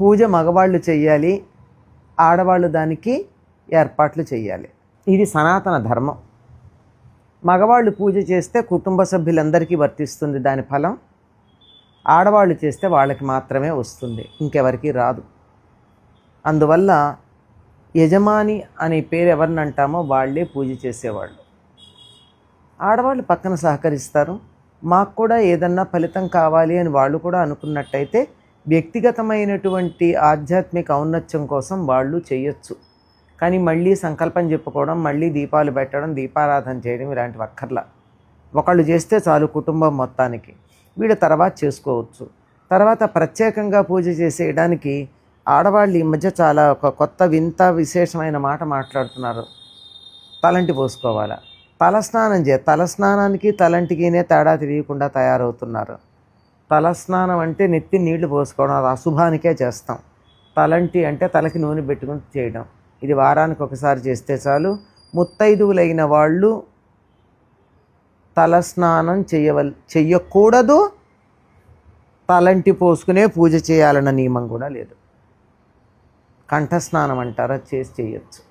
పూజ మగవాళ్ళు చెయ్యాలి ఆడవాళ్ళు దానికి ఏర్పాట్లు చేయాలి ఇది సనాతన ధర్మం. మగవాళ్ళు పూజ చేస్తే కుటుంబ సభ్యులందరికీ వర్తిస్తుంది దాని ఫలం. ఆడవాళ్ళు చేస్తే వాళ్ళకి మాత్రమే వస్తుంది ఇంకెవరికి రాదు. అందువల్ల యజమాని అనే పేరు ఎవరిని అంటామో వాళ్ళే పూజ చేసేవాళ్ళు. ఆడవాళ్ళు పక్కన సహకరిస్తారు. మాకు కూడా ఏదన్నా ఫలితం కావాలి అని వాళ్ళు కూడా అనుకున్నట్టయితే వ్యక్తిగతమైనటువంటి ఆధ్యాత్మిక ఔన్నత్యం కోసం వాళ్ళు చేయొచ్చు. కానీ మళ్ళీ సంకల్పం చెప్పుకోవడం మళ్ళీ దీపాలు పెట్టడం దీపారాధన చేయడం ఇలాంటివి అక్కర్లా. ఒకళ్ళు చేస్తే చాలు కుటుంబం మొత్తానికి. వీళ్ళు తర్వాత చేసుకోవచ్చు. తర్వాత ప్రత్యేకంగా పూజ చేసేయడానికి ఆడవాళ్ళు ఈ మధ్య చాలా ఒక కొత్త వింత విశేషమైన మాట మాట్లాడుతున్నారు. తలంటి పోసుకోవాలా? తలస్నానం చే తలస్నానానికి తలంటికినే తేడా తెలియకుండా తయారవుతున్నారు. తలస్నానం అంటే నెత్తి నీళ్ళు పోసుకోవడం అది అశుభానికే చేస్తాం. తలంటి అంటే తలకి నూనె పెట్టుకుని చేయడం. ఇది వారానికి ఒకసారి చేస్తే చాలు. ముత్తైదువులైన వాళ్ళు తలస్నానం చేయవల్ చెయ్యకూడదు. తలంటి పోసుకునే పూజ చేయాలన్న నియమం కూడా లేదు. కంఠస్నానం అంటారా? చేసి చేయొచ్చు.